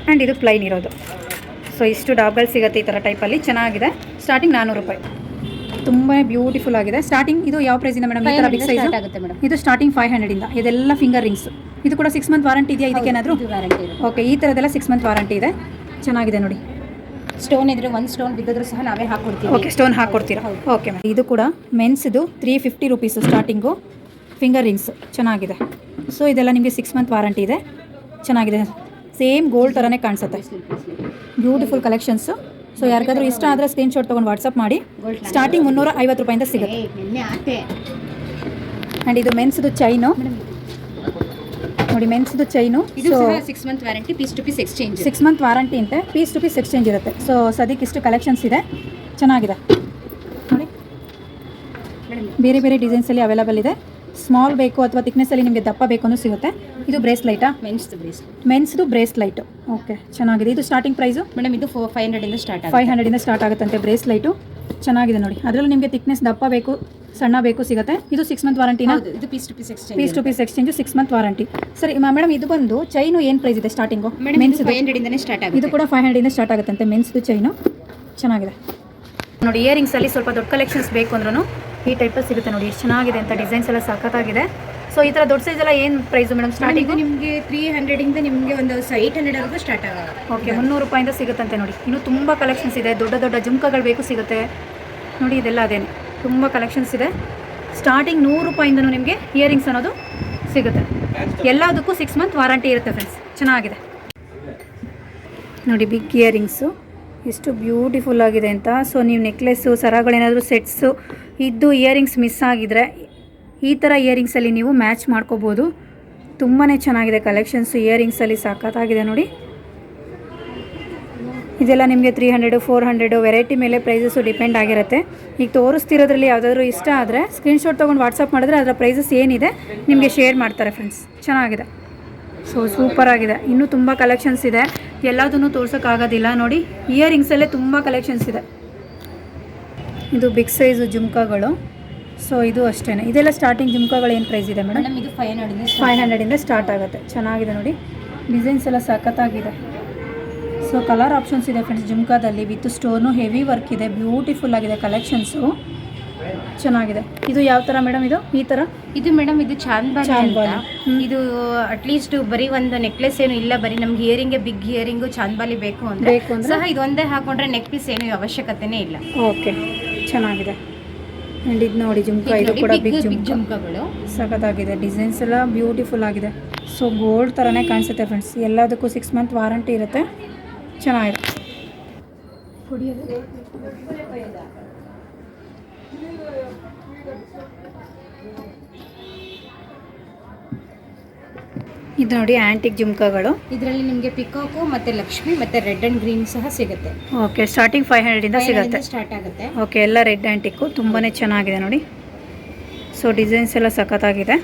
ಆ್ಯಂಡ್ ಇದು ಪ್ಲೈನ್ ಇರೋದು. ಸೊ ಇಷ್ಟು ಡಾಬ್ಗಳು ಸಿಗುತ್ತೆ ಈ ಥರ ಟೈಪಲ್ಲಿ ಚೆನ್ನಾಗಿದೆ. ಸ್ಟಾರ್ಟಿಂಗ್ ನಾನ್ನೂರು ರೂಪಾಯಿ. ತುಂಬಾ ಬ್ಯೂಟಿಫುಲ್ ಆಗಿದೆ. ಸ್ಟಾರ್ಟಿಂಗ್ ಇದು ಯಾವ ಪ್ರೈಸ್ ಇಂದ ಮೇಡಮ್ ಈ ತರ ಬಿಗ್ ಸೈಜ್ ಆಗುತ್ತೆ ಮೇಡಮ್ ಇದು ಸ್ಟಾರ್ಟಿಂಗ್ ಫೈವ್ ಹಂಡ್ರೆಡಿಂದ ಇದೆಲ್ಲ ಫಿಂಗರ್ ರಿಂಗ್ಸ್ ಇದು ಕೂಡ ಸಿಕ್ಸ್ ಮಂತ್ ವಾರಂಟಿ ಇದೆಯಾ? ಇದಕ್ಕೇನಾದರೂ ಏನಾದ್ರು? ವ್ಯಾರಂಟಿ ಓಕೆ ಈ ತರದೆಲ್ಲ ಸಿಕ್ಸ್ ಮಂತ್ ವಾರಂಟಿ ಇದೆ. ಚೆನ್ನಾಗಿದೆ ನೋಡಿ. ಸ್ಟೋನ್ ಇದ್ರೆ ಒಂದು ಸ್ಟೋನ್ ಬಿದ್ದಿದ್ರು ಸಹ ನಾವೇ ಹಾಕೊಡ್ತೀವಿ. ಓಕೆ ಸ್ಟೋನ್ ಹಾಕೊಡ್ತೀರಾ? ಓಕೆ ಮ್ಯಾಮ್ ಇದು ಕೂಡ ಮೆನ್ಸ್ ಇದು three fifty rupees starting finger rings ಚೆನ್ನಾಗಿದೆ. ಸೊ ಇದೆಲ್ಲ ನಿಮಗೆ ಸಿಕ್ಸ್ ಮಂತ್ ವಾರಂಟಿ ಇದೆ. ಚೆನ್ನಾಗಿದೆ. ಸೇಮ್ ಗೋಲ್ಡ್ ಥರನೇ ಕಾಣಿಸುತ್ತೆ. ಬ್ಯೂಟಿಫುಲ್ ಕಲೆಕ್ಷನ್ಸು ಸೊ ಯಾರಿಗಾದ್ರೂ ಇಷ್ಟ ಆದರೆ ಸ್ಕ್ರೀನ್ಶಾಟ್ ತಗೊಂಡು ವಾಟ್ಸಪ್ ಮಾಡಿ. ಸ್ಟಾರ್ಟಿಂಗ್ ಮುನ್ನೂರ ಐವತ್ತು ರೂಪಾಯಿಂದ ಸಿಗುತ್ತೆ. ಅಂಡ್ ಆ್ಯಂಡ್ ಇದು ಮೆನ್ಸ್ದು ಚೈನು ನೋಡಿ ಮೆನ್ಸ್ದು ಚೈನು ಇದು so six month warranty piece to piece exchange six month warranty ಅಂತೆ ಪೀಸ್ ಟು ಪೀಸ್ ಎಕ್ಸ್ಚೇಂಜ್ ಇರುತ್ತೆ. ಸೊ ಸದ್ಯಕ್ಕೆ ಇಷ್ಟು ಕಲೆಕ್ಷನ್ಸ್ ಇದೆ. ಚೆನ್ನಾಗಿದೆ. ನೋಡಿ. ಬೇರೆ ಬೇರೆ ಡಿಸೈನ್ಸಲ್ಲಿ ಅವೈಲಬಲ್ ಇದೆ. ಸ್ಮಾಲ್ ಬೇಕು ಅಥವಾ thickness-ಅಲ್ಲಿ ನಿಮಗೆ ದಪ್ಪ ಬೇಕು ಅನ್ನೂ ಸಿಗುತ್ತೆ. ಇದು ಬ್ರೇಸ್ಲೈಟಾ ಮೆನ್ಸ್ ಬ್ರೇಸ್ ಮೆನ್ಸ್ದು ಬ್ರೇಸ್ಲೈಟ್ ಓಕೆ ಚೆನ್ನಾಗಿದೆ. ಇದು ಸ್ಟಾರ್ಟಿಂಗ್ ಪ್ರೈಸು ಮೇಡಮ್ ಇದು ಫೈವ್ ಹಂಡ್ರೆಡ್ ಇಂದ ಸ್ಟಾರ್ಟ್ ಫೈವ್ ಹಂಡ್ರೆಡಿಂದ ಸ್ಟಾರ್ಟ್ ಆಗುತ್ತಂತೆ ಬ್ರೇಸ್ಲೈಟು ಚೆನ್ನಾಗಿದೆ ನೋಡಿ. ಅದರಲ್ಲಿ ನಿಮಗೆ ತಿಕ್ನೆಸ್ ದಪ್ಪ ಬೇಕು ಸಣ್ಣ ಬೇಕು ಸಿಗುತ್ತೆ. ಇದು ಸಿಕ್ಸ್ ಮಂತ್ ವಾರಂಟಿನ ಇದು piece to piece exchange piece to piece exchange six month warranty ಸರಿ ಮೇಡಮ್ ಇದು ಬಂದು ಚೈನು ಏನು ಪ್ರೈಸ್ ಇದೆ ಸ್ಟಾರ್ಟಿಂಗು ಮೆನ್ಸ್ ಫೈವ್ ಇಂದನೇ ಸ್ಟಾರ್ಟ್ ಇದು ಕೂಡ ಫೈವ್ ಹಂಡ್ರೆಡಿಂದ ಸ್ಟಾರ್ಟ್ ಆಗುತ್ತಂತೆ ಮೆನ್ಸ್ದು ಚೈನು ಚೆನ್ನಾಗಿದೆ. ನೋಡಿ ಇಯರಿಂಗ್ಸಲ್ಲಿ ಸ್ವಲ್ಪ ದೊಡ್ಡ ಕಲೆಕ್ಷನ್ಸ್ ಬೇಕು ಅಂದ್ರೂ ಈ ಟೈಪಲ್ಲಿ ಸಿಗುತ್ತೆ ನೋಡಿ ಎಷ್ಟು ಚೆನ್ನಾಗಿದೆ ಅಂತ ಡಿಸೈನ್ಸ್ ಎಲ್ಲ ಸಖತ್ತಾಗಿದೆ. ಸೊ ಈ ಥರ ದೊಡ್ಡ ಸೈಜ್ ಎಲ್ಲ ಏನು ಪ್ರೈಸು ಮೇಡಮ್ ಸ್ಟಾರ್ಟಿಂಗ್ ನಿಮಗೆ ತ್ರೀ ಹಂಡ್ರೆಡ್ ಇಂದ ನಿಮಗೆ ಒಂದು ಏಯ್ಟ್ ಹಂಡ್ರೆಡ್ ಸ್ಟಾರ್ಟ್ ಆಗೋದು ಓಕೆ ಮುನ್ನೂರು ರೂಪಾಯಿಂದ ಸಿಗುತ್ತಂತೆ ನೋಡಿ. ಇನ್ನು ತುಂಬ ಕಲೆಕ್ಷನ್ಸ್ ಇದೆ ದೊಡ್ಡ ದೊಡ್ಡ ಜುಮ್ಕಗಳು ಬೇಕು ಸಿಗುತ್ತೆ. ನೋಡಿ ಇದೆಲ್ಲ ಅದೇನೆ. ತುಂಬ ಕಲೆಕ್ಷನ್ಸ್ ಇದೆ. ಸ್ಟಾರ್ಟಿಂಗ್ ನೂರು ರೂಪಾಯಿಂದನೂ ನಿಮಗೆ ಇಯರಿಂಗ್ಸ್ ಅನ್ನೋದು ಸಿಗುತ್ತೆ. ಎಲ್ಲದಕ್ಕೂ ಸಿಕ್ಸ್ ಮಂತ್ ವಾರಂಟಿ ಇರುತ್ತೆ ಫ್ರೆಂಡ್ಸ್ ಚೆನ್ನಾಗಿದೆ. ನೋಡಿ ಬಿಗ್ ಇಯರಿಂಗ್ಸು ಎಷ್ಟು ಬ್ಯೂಟಿಫುಲ್ ಆಗಿದೆ ಅಂತ. ಸೊ ನೀವು ನೆಕ್ಲೆಸ್ಸು ಸರಗಳೇನಾದರೂ ಸೆಟ್ಸು ಇದ್ದು ಇಯರಿಂಗ್ಸ್ ಮಿಸ್ ಆಗಿದ್ರೆ ಈ ಥರ ಇಯರಿಂಗ್ಸಲ್ಲಿ ನೀವು ಮ್ಯಾಚ್ ಮಾಡ್ಕೋಬೋದು. ತುಂಬಾ ಚೆನ್ನಾಗಿದೆ ಕಲೆಕ್ಷನ್ಸು ಇಯರಿಂಗ್ಸಲ್ಲಿ ಸಾಕತ್ತಾಗಿದೆ ನೋಡಿ. ಇದೆಲ್ಲ ನಿಮಗೆ three hundred four hundred variety ಮೇಲೆ ಪ್ರೈಸಸ್ಸು ಡಿಪೆಂಡ್ ಆಗಿರುತ್ತೆ. ಈಗ ತೋರಿಸ್ತಿರೋದ್ರಲ್ಲಿ ಯಾವುದಾದ್ರೂ ಇಷ್ಟ ಆದರೆ ಸ್ಕ್ರೀನ್ಶಾಟ್ ತೊಗೊಂಡು ವಾಟ್ಸಪ್ ಮಾಡಿದ್ರೆ ಅದರ ಪ್ರೈಸಸ್ ಏನಿದೆ ನಿಮಗೆ ಶೇರ್ ಮಾಡ್ತಾರೆ ಫ್ರೆಂಡ್ಸ್ ಚೆನ್ನಾಗಿದೆ. ಸೊ ಸೂಪರ್ ಆಗಿದೆ. ಇನ್ನೂ ತುಂಬ ಕಲೆಕ್ಷನ್ಸ್ ಇದೆ. ಎಲ್ಲದನ್ನು ತೋರ್ಸೋಕ್ಕಾಗೋದಿಲ್ಲ. ನೋಡಿ ಇಯರಿಂಗ್ಸಲ್ಲೇ ತುಂಬ ಕಲೆಕ್ಷನ್ಸ್ ಇದೆ. ಇದು ಬಿಗ್ ಸೈಜು ಜುಮ್ಕಾಗಳು. ಸೊ ಇದು ಅಷ್ಟೇ ಇದೆಲ್ಲ ಸ್ಟಾರ್ಟಿಂಗ್ ಜುಮ್ಕಾಗಳು ಏನು ಪ್ರೈಸ್ ಇದೆ ಮೇಡಮ್ ಇದು ಫೈವ್ ಹಂಡ್ರೆಡ್ ಫೈವ್ ಹಂಡ್ರೆಡಿಂದ ಸ್ಟಾರ್ಟ್ ಆಗುತ್ತೆ. ಚೆನ್ನಾಗಿದೆ ನೋಡಿ. ಡಿಸೈನ್ಸ್ ಎಲ್ಲ ಸಖತ್ತಾಗಿದೆ. ಸೊ ಕಲರ್ ಆಪ್ಷನ್ಸ್ ಇದೆ ಫ್ರೆಂಡ್ಸ್ ಜುಮ್ಕಾದಲ್ಲಿ. ವಿತ್ ಸ್ಟೋನು ಹೆವಿ ವರ್ಕ್ ಇದೆ. ಬ್ಯೂಟಿಫುಲ್ ಆಗಿದೆ ಕಲೆಕ್ಷನ್ಸು ಚೆನ್ನಾಗಿದೆ. ಇದು ಯಾವ ತರ ಮೇಡಮ್ ಇದು? ಈ ತರ? ಇದು ಮೇಡಮ್ ಇದು ಚಾಂದ್ಬಾಲಿ ಚಾಂದ್ಬಾಲಿ. ಅಂತ. ಇದು ಅಟ್ಲೀಸ್ಟ್ ಬರೀ ಒಂದು ನೆಕ್ಲೆಸ್ ಏನು ಇಲ್ಲ ಬರೀ ನಮ್ಗೆ ಇಯರಿಂಗ್ ಬಿಗ್ ಇಯರಿಂಗು ಚಾಂದ್ಬಾಲಿ ಬೇಕು ಅಂದ್ರೆ. ಸಹ ಇದೊಂದೇ ಹಾಕೊಂಡ್ರೆ ನೆಕ್ ಪೀಸ್ ಏನು ಅವಶ್ಯಕತೆನೇ ಇಲ್ಲ. ಓಕೆ. ಚೆನ್ನಾಗಿದೆ. ಅಂಡ್ ಇದು ನೋಡಿ ಜುಮ್ಕಾ ಇದು ಕೂಡ ಬಿಗ್ ಬಿಗ್ ಜುಮ್ಕಾ. ಜುಮ್ಕಗಳು. ಸಖತ್ತಾಗಿದೆ. ಡಿಸೈನ್ಸ್ ಎಲ್ಲ ಬ್ಯೂಟಿಫುಲ್ ಆಗಿದೆ. ಸೊ ಗೋಲ್ಡ್ ಥರನೇ ಕಾಣಿಸುತ್ತೆ ಫ್ರೆಂಡ್ಸ್ ಎಲ್ಲದಕ್ಕೂ ಸಿಕ್ಸ್ ಮಂತ್ ವಾರಂಟಿ ಇರುತ್ತೆ. ಚೆನ್ನಾಗಿದೆ. ಇದು ನೋಡಿ ಆಂಟಿಕ್ ಜುಮ್ಕಗಳು. ಇದರಲ್ಲಿ ನಿಮಗೆ ಪಿಕಾಕು ಮತ್ತೆ ಲಕ್ಷ್ಮಿ ಮತ್ತೆ ರೆಡ್ ಅಂಡ್ ಗ್ರೀನ್ ಸಹ ಸಿಗುತ್ತೆ. ಓಕೆ ಸ್ಟಾರ್ಟಿಂಗ್ ಫೈವ್ ಹಂಡ್ರೆಡಿಂದ ಸಿಗುತ್ತೆ. ಸ್ಟಾರ್ಟ್ ಆಗುತ್ತೆ. ಓಕೆ ಎಲ್ಲ ರೆಡ್ ಆ್ಯಂಟಿಕ್ಕು ತುಂಬಾ ಚೆನ್ನಾಗಿದೆ ನೋಡಿ. ಸೊ ಡಿಸೈನ್ಸ್ ಎಲ್ಲ ಸಖತ್ತಾಗಿದೆ.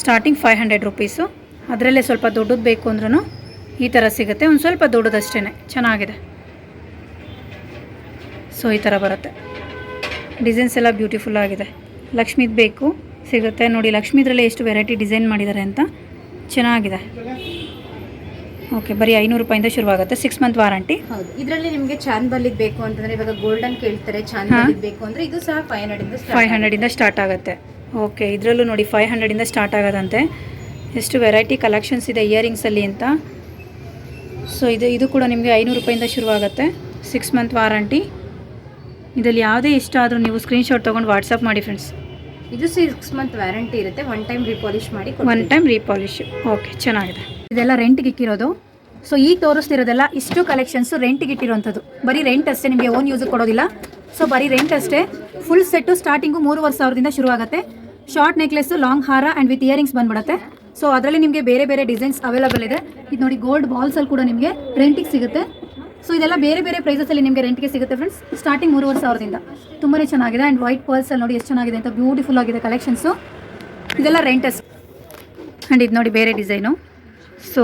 ಸ್ಟಾರ್ಟಿಂಗ್ ಫೈವ್ ಹಂಡ್ರೆಡ್ ರುಪೀಸು ಅದರಲ್ಲೇ ಸ್ವಲ್ಪ ದೊಡ್ಡದು ಬೇಕು ಅಂದ್ರೂ ಈ ಥರ ಸಿಗುತ್ತೆ. ಒಂದು ಸ್ವಲ್ಪ ದೊಡ್ಡದಷ್ಟೇ ಚೆನ್ನಾಗಿದೆ. ಸೊ ಈ ಥರ ಬರುತ್ತೆ. ಡಿಸೈನ್ಸ್ ಎಲ್ಲ ಬ್ಯೂಟಿಫುಲ್ ಆಗಿದೆ. ಲಕ್ಷ್ಮಿದು ಬೇಕು. ಸಿಗುತ್ತೆ. ನೋಡಿ ಲಕ್ಷ್ಮಿದ್ರಲ್ಲೇ ಎಷ್ಟು ವೆರೈಟಿ ಡಿಸೈನ್ ಮಾಡಿದ್ದಾರೆ ಅಂತ. ಚೆನ್ನಾಗಿದೆ. ಓಕೆ ಬರೀ ಐನೂರು ರೂಪಾಯಿಂದ ಶುರುವಾಗುತ್ತೆ. ಸಿಕ್ಸ್ ಮಂತ್ ವಾರಂಟಿ ಹೌದು. ಇದರಲ್ಲಿ ನಿಮಗೆ ಚಾಂದ್ಬಾಲಿದ್ ಬೇಕು ಅಂತಂದ್ರೆ ಇವಾಗ ಗೋಲ್ಡನ್ ಕೇಳ್ತಾರೆ. ಬೇಕು ಅಂದ್ರೆ ಇದು ಸಹ ಫೈವ್ ಹಂಡ್ರೆಡ್ ಇಂದ ಫೈವ್ ಹಂಡ್ರೆಡಿಂದ ಸ್ಟಾರ್ಟ್ ಆಗುತ್ತೆ. ಓಕೆ ಇದರಲ್ಲೂ ನೋಡಿ ಫೈವ್ ಹಂಡ್ರೆಡಿಂದ ಸ್ಟಾರ್ಟ್ ಆಗೋದಂತೆ. ಎಷ್ಟು ವೆರೈಟಿ ಕಲೆಕ್ಷನ್ಸ್ ಇದೆ ಇಯರಿಂಗ್ಸಲ್ಲಿ ಅಂತ. ಸೊ ಇದು ಇದು ಕೂಡ ನಿಮಗೆ ಐನೂರು ರೂಪಾಯಿಂದ ಶುರುವಾಗುತ್ತೆ. ಸಿಕ್ಸ್ ಮಂತ್ ವಾರಂಟಿ ಇದರಲ್ಲಿ ಯಾವುದೇ ಇಷ್ಟ ಆದರೂ ನೀವು ಸ್ಕ್ರೀನ್ಶಾಟ್ ತೊಗೊಂಡು ವಾಟ್ಸಪ್ ಮಾಡಿ ಫ್ರೆಂಡ್ಸ್ ಇದು ಸಿಕ್ಸ್ ಮಂತ್ ವ್ಯಾರಂಟಿ ಇರುತ್ತೆ. ಒನ್ ಟೈಮ್ ರೀಪಾಲಿಶ್ ಮಾಡಿ ಒನ್ ಟೈಮ್ ರೀಪಾಲಿಶ್ ಓಕೆ ಚೆನ್ನಾಗಿದೆ. ಇದೆಲ್ಲ ರೆಂಟ್ಗೆ ಇಕ್ಕಿರೋದು. ಸೊ ಈಗ ತೋರಿಸ್ತಿರೋದೆಲ್ಲ ಇಷ್ಟು ಕಲೆಕ್ಷನ್ಸು ರೆಂಟ್ಗೆ ಇಟ್ಟಿರೋಂಥದ್ದು ಬರೀ ರೆಂಟ್ ಅಷ್ಟೇ ನಿಮಗೆ ಓನ್ ಯೂಸ್ ಕೊಡೋದಿಲ್ಲ. ಸೊ ಬರೀ ರೆಂಟ್ ಅಷ್ಟೇ. ಫುಲ್ ಸೆಟ್ಟು ಸ್ಟಾರ್ಟಿಂಗು ಮೂರುವರೆ ಸಾವಿರದಿಂದ ಶುರುವಾಗುತ್ತೆ. ಶಾರ್ಟ್ ನೆಕ್ಲೆಸ್ಸು ಲಾಂಗ್ ಹಾರ ಆ್ಯಂಡ್ ವಿತ್ ಇಯರಿಂಗ್ಸ್ ಬಂದ್ಬಿಡುತ್ತೆ. ಸೊ ಅದರಲ್ಲಿ ನಿಮಗೆ ಬೇರೆ ಬೇರೆ ಡಿಸೈನ್ಸ್ ಅವೈಲಬಲ್ ಇದೆ. ಇದು ನೋಡಿ ಗೋಲ್ಡ್ ಬಾಲ್ಸಲ್ಲಿ ಕೂಡ ನಿಮಗೆ ರೆಂಟಿಗೆ ಸಿಗುತ್ತೆ. ಸೊ ಇದೆಲ್ಲ ಬೇರೆ ಬೇರೆ ಪ್ರೈಸಸಲ್ಲಿ ನಿಮಗೆ ರೆಂಟ್ಗೆ ಸಿಗುತ್ತೆ ಫ್ರೆಂಡ್ಸ್ ಸ್ಟಾರ್ಟಿಂಗ್ ಮೂರುವರೆ ಸಾವಿರದಿಂದ. ತುಂಬಾನೇ ಚೆನ್ನಾಗಿದೆ ಅಂಡ್ ವೈಟ್ ಪರ್ಲ್ಸಲ್ಲಿ ನೋಡಿ ಎಷ್ಟು ಚೆನ್ನಾಗಿದೆ ಅಂತ ಬ್ಯೂಟಿಫುಲ್ ಆಗಿದೆ ಕಲೆಕ್ಷನ್ಸು ಇದೆಲ್ಲ ರೆಂಟಸ್ ಅಂಡ್ ಇದು ನೋಡಿ ಬೇರೆ design so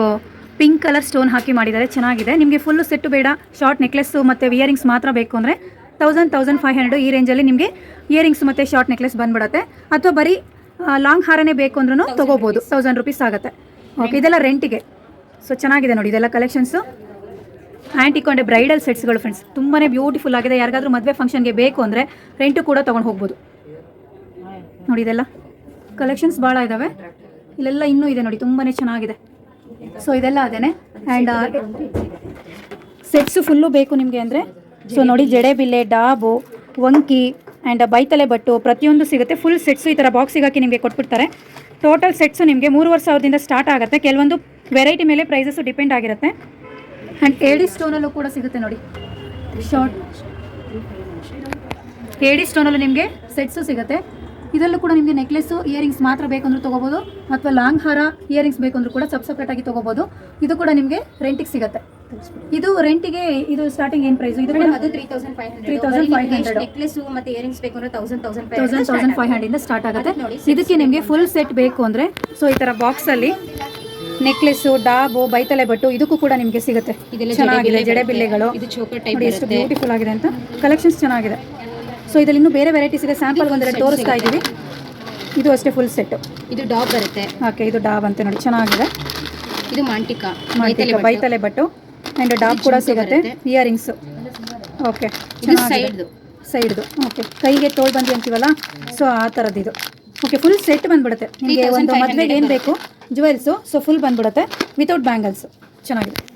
pink colour stone ಹಾಕಿ ಮಾಡಿದ್ದಾರೆ. ಚೆನ್ನಾಗಿದೆ. ನಿಮಗೆ ಫುಲ್ ಸೆಟ್ಟು ಬೇಡ. ಶಾರ್ಟ್ ನೆಕ್ಲೆಸ್ಸು ಮತ್ತು ಇಯರಿಂಗ್ಸ್ ಮಾತ್ರ ಬೇಕು ಅಂದರೆ ತೌಸಂಡ್ ತೌಸಂಡ್ ಫೈವ್ ಹಂಡ್ರೆಡ್ ಈ ರೇಂಜಲ್ಲಿ ನಿಮಗೆ ಇಯರಿಂಗ್ಸ್ ಮತ್ತು ಶಾರ್ಟ್ ನೆಕ್ಲೆಸ್ ಬಂದ್ಬಿಡುತ್ತೆ. ಅಥವಾ ಬರೀ ಲಾಂಗ್ ಹಾರನೇ ಬೇಕು ಅಂದ್ರೂ ತೊಗೋಬೋದು. ತೌಸಂಡ್ ರುಪೀಸ್ ಆಗುತ್ತೆ. ಓಕೆ ಇದೆಲ್ಲ ರೆಂಟಿಗೆ ಸೊ ಚೆನ್ನಾಗಿದೆ ನೋಡಿ ಇದೆಲ್ಲ ಕಲೆಕ್ಷನ್ಸು ಆ್ಯಂಟಿಕ್ ಇಕ್ಕೊಂಡೆ ಬ್ರೈಡಲ್ ಸೆಟ್ಸ್ಗಳು ಫ್ರೆಂಡ್ಸ್ ತುಂಬಾ ಬ್ಯೂಟಿಫುಲ್ ಆಗಿದೆ. ಯಾರಿಗಾದ್ರೂ ಮದುವೆ ಫಂಕ್ಷನ್ಗೆ ಬೇಕು ಅಂದರೆ ರೆಂಟು ಕೂಡ ತೊಗೊಂಡು ಹೋಗ್ಬೋದು. ನೋಡಿ ಇದೆಲ್ಲ. ಕಲೆಕ್ಷನ್ಸ್ ಭಾಳ ಇದ್ದಾವೆ ಇಲ್ಲೆಲ್ಲ ಇನ್ನೂ ಇದೆ ನೋಡಿ ತುಂಬಾ ಚೆನ್ನಾಗಿದೆ. ಸೊ ಇದೆಲ್ಲ ಅದೇನೆ. ಆ್ಯಂಡ್ ಸೆಟ್ಸು ಫುಲ್ಲು ಬೇಕು ನಿಮಗೆ ಅಂದರೆ. ಸೊ ನೋಡಿ, ಜಡೆ ಬಿಲ್ಲೆ, ಡಾಬು ವಂಕಿ ಆ್ಯಂಡ್ ಬೈತಲೆ ಬಟ್ಟು ಪ್ರತಿಯೊಂದು ಸಿಗುತ್ತೆ. ಫುಲ್ ಸೆಟ್ಸು ಈ ಥರ ಬಾಕ್ಸಿಗೆ ಹಾಕಿ ನಿಮಗೆ ಕೊಟ್ಬಿಡ್ತಾರೆ. ಟೋಟಲ್ ಸೆಟ್ಸು ನಿಮಗೆ ಮೂರುವರೆ ಸಾವಿರದಿಂದ ಸ್ಟಾರ್ಟ್ ಆಗುತ್ತೆ. ಕೆಲವೊಂದು ವೆರೈಟಿ ಮೇಲೆ ಪ್ರೈಸಸ್ಸು ಡಿಪೆಂಡ್ ಆಗಿರುತ್ತೆ. ಆ್ಯಂಡ್ ಏಡಿ ಸ್ಟೋನಲ್ಲೂ ಕೂಡ ಸಿಗುತ್ತೆ ನೋಡಿ. ಶಾರ್ಟ್ ಏಡಿ ಸ್ಟೋನಲ್ಲೂ ನಿಮಗೆ ಸೆಟ್ಸು ಸಿಗುತ್ತೆ. ಇದರಲ್ಲೂ ಕೂಡ ನಿಮಗೆ ನೆಕ್ಲೆಸ್ಸು ಇಯರಿಂಗ್ಸ್ ಮಾತ್ರ ಬೇಕಂದ್ರೂ ತೊಗೋಬೋದು. ಅಥವಾ ಲಾಂಗ್ ಹಾರ ಇಯರಿಂಗ್ಸ್ ಬೇಕಂದ್ರೂ ಕೂಡ ಸಬ್ ಸಪ್ರೇಟಾಗಿ ತೊಗೋಬೋದು. ಇದು ಕೂಡ ನಿಮಗೆ ರೆಂಟಿಗೆ ಸಿಗುತ್ತೆ. ಇದು ರೆಂಟಿಗೆ ಇದು ಸ್ಟಾರ್ಟಿಂಗ್ ಏನ್ ಪ್ರೈಸ್ ಇದು ಅದು ತ್ರೀ ತೌಸಂಡ್ ಫೈವ್ 3,500. ನೆಕ್ಲೆಸ್ ಮತ್ತೆ ಇಯರಿಂಗ್ಸ್ ಬೇಕು ಅಂದ್ರೆ thousand thousand thousand thousand five ಹಂಡ್ರೆಡಿಂದ start ಆಗುತ್ತೆ. ಇದಕ್ಕೆ ನಿಮಗೆ ಫುಲ್ ಸೆಟ್ ಬೇಕು ಅಂದ್ರೆ ಸೊ ಈ ಥರ ಬಾಕ್ಸಲ್ಲಿ ನೆಕ್ಲೆಸ್ಸು ಡಾಬು ಬೈತಲೆ ಬಟ್ಟು ಇದಕ್ಕೂ ಕೂಡ ನಿಮಗೆ ಸಿಗುತ್ತೆ. ಚೆನ್ನಾಗಿದೆ ಜಡೆ ಬಿಲ್ಲೆಗಳು. ಇದು ನೋಡಿ ಎಷ್ಟು ಬ್ಯೂಟಿಫುಲ್ ಆಗಿದೆ ಅಂತ. ಕಲೆಕ್ಷನ್ಸ್ ಚೆನ್ನಾಗಿದೆ. ಸೊ ಇದರಲ್ಲಿ ಇನ್ನೂ ಬೇರೆ ವೆರೈಟೀಸ್ ಇದೆ. ಸ್ಯಾಂಪಲ್ ಒಂದೆರಡು ತೋರಿಸ್ತಾ ಇದ್ದೀವಿ. ಇದು ಅಷ್ಟೇ ಫುಲ್ ಸೆಟ್ ಇದು ಡಾಬ್ ಬರುತ್ತೆ. ಓಕೆ ಇದು ಡಾಬ್ ಅಂತ ನೋಡಿ ಚೆನ್ನಾಗಿದೆ. ಇದು ಮಾಂಟಿಕಾ ಬೈತಲೆ ಬಟ್ಟು. ಆ್ಯಂಡ್ ಡಾಬ್ ಕೂಡ ಸಿಗುತ್ತೆ. Earrings okay ಸೈಡ್ದು. ಓಕೆ ಕೈಗೆ ತೋಳು ಬಂದಿ ಅಂತೀವಲ್ಲ ಸೊ ಆ ಥರದ್ದು ಇದು. ಓಕೆ ಫುಲ್ ಸೆಟ್ ಬಂದ್ಬಿಡುತ್ತೆ. ನಿಮಗೆ ಒಂದು ಮದುವೆಗೆ ಏನು ಬೇಕು? ಜುವೆಲ್ಸು ಸೊ ಫುಲ್ ಬಂದ್ಬಿಡುತ್ತೆ. ವಿತೌಟ್ ಬ್ಯಾಂಗಲ್ಸ್ ಚೆನ್ನಾಗಿದೆ.